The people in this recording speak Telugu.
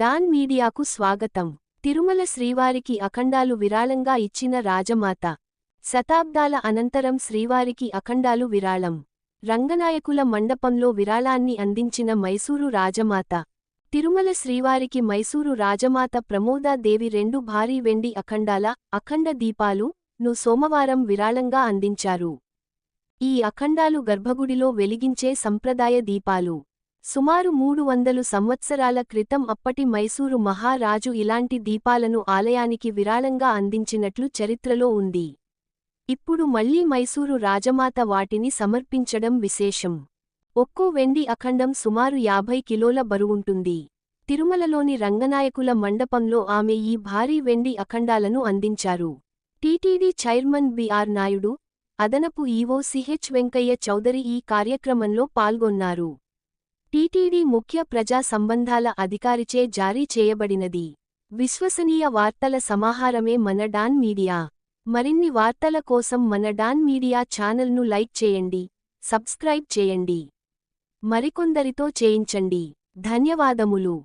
డాన్ మీడియాకు స్వాగతం. తిరుమల శ్రీవారికి అఖండాలు విరాళంగా ఇచ్చిన రాజమాత. శతాబ్దాల అనంతరం శ్రీవారికి అఖండాలు విరాళం. రంగనాయకుల మండపంలో విరాళాన్ని అందించిన మైసూరు రాజమాత. తిరుమల శ్రీవారికి మైసూరు రాజమాత ప్రమోదాదేవి రెండు భారీ వెండి అఖండాల అఖండ దీపాలు ను సోమవారం విరాళంగా అందించారు. ఈ అఖండాలు గర్భగుడిలో వెలిగించే సంప్రదాయ దీపాలు. సుమారు మూడు వందలు సంవత్సరాల క్రితం అప్పటి మైసూరు మహారాజు ఇలాంటి దీపాలను ఆలయానికి విరాళంగా అందించినట్లు చరిత్రలో ఉంది. ఇప్పుడు మళ్ళీ మైసూరు రాజమాత వాటిని సమర్పించడం విశేషం. ఒక్కో వెండి అఖండం సుమారు యాభై కిలోల బరువుంటుంది. తిరుమలలోని రంగనాయకుల మండపంలో ఆమె ఈ భారీ వెండి అఖండాలను అందించారు. టీటీడీ చైర్మన్ బిఆర్ నాయుడు అదనపు ఈవో సిహెచ్ వెంకయ్య చౌదరి ఈ కార్యక్రమంలో పాల్గొన్నారు. టీటీడీ ముఖ్య ప్రజా సంబంధాల అధికారిచే జారీ చేయబడినది. విశ్వసనీయ వార్తల సమాహారమే మన డాన్ మీడియా. మరిన్ని వార్తల కోసం మన డాన్ మీడియా ఛానల్ను లైక్ చేయండి సబ్స్క్రైబ్ చేయండి. మరికొందరితో చేయించండి. ధన్యవాదములు.